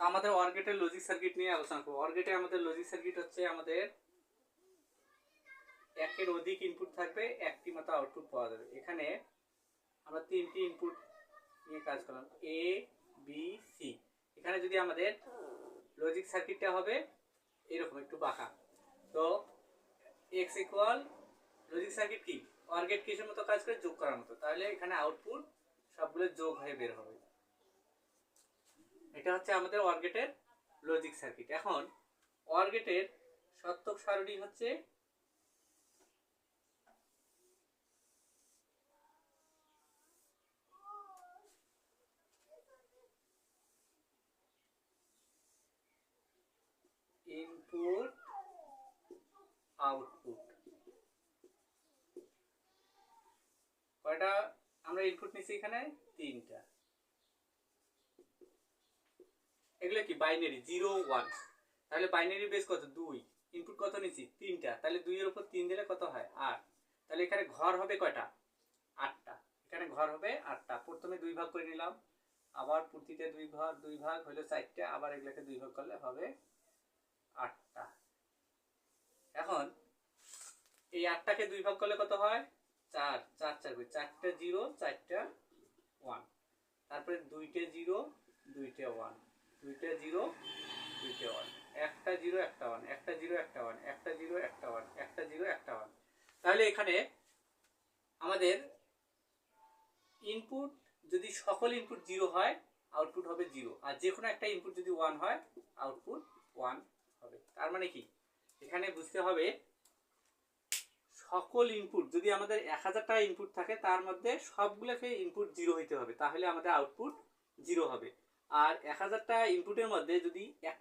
তো আমাদের অর্গেটের logic circuit নিয়ে আলোচনা করব। অর্গেটে আমাদের লজিক সার্কিট হচ্ছে আমাদের একের অধিক ইনপুট থাকবে, একটি মতো আউটপুট পাওয়া যাবে। এখানে আমরা তিনটি ইনপুট নিয়ে কাজ করলাম এ বি সি এখানে যদি আমাদের লজিক সার্কিটটা হবে, এরকম একটু বাঁকা। তো এক্স ইকুয়াল লজিক সার্কিট কি? অর্গেট কিসের মতো কাজ করে? যোগ করার মতো। তাহলে এখানে আউটপুট সবগুলো যোগ হয়ে বের হবে। এটা হচ্ছে আমাদের অর্গেটের লজিক সার্কিট এখন অর্গেটের সত্যক সারণী হচ্ছে ইনপুট আউটপুট কয়টা? আমরা ইনপুট নিচ্ছি এখানে তিনটা। এগুলো কি বাইনারি জিরো ওয়ান তাহলে বাইনারি বেস কত? দুই। ইনপুট কত নিচ্ছি? তিনটা। তাহলে দুইয়ের উপর তিন দিলে কত হয়? আট। তাহলে এখানে ঘর হবে কয়টা? আটটা। এখানে ঘর হবে আটটা। প্রথমে দুই ভাগ করে নিলাম। আবার প্রতিতে দুই ভাগ দুই ভাগ হলো চারটে। আবার এগুলোকে দুই ভাগ করলে হবে আটটা। এখন এই আটটাকে দুই ভাগ করলে কত হয়? চার। চার চার করে। চারটা জিরো চারটা ওয়ান তারপরে দুইটে জিরো দুইটে ওয়ান দুইটা জিরো, দুইটা ওয়ান একটা জিরো, একটা ওয়ান একটা জিরো, একটা ওয়ান একটা জিরো, একটা ওয়ান একটা জিরো, একটা ওয়ান তাহলে এখানে আমাদের ইনপুট যদি সকল ইনপুট জিরো হয় আউটপুট হবে জিরো আর যে কোনো একটা ইনপুট যদি ওয়ান হয় আউটপুট ওয়ান হবে। তার মানে কি? এখানে বুঝতে হবে, সকল ইনপুট যদি আমাদের এক হাজারটা ইনপুট থাকে, তার মধ্যে সবগুলোকে ইনপুট জিরো হইতে হবে। তাহলে আমাদের আউটপুট জিরো হবে। আর এক হাজারটা ইনপুটের মধ্যে যদি এক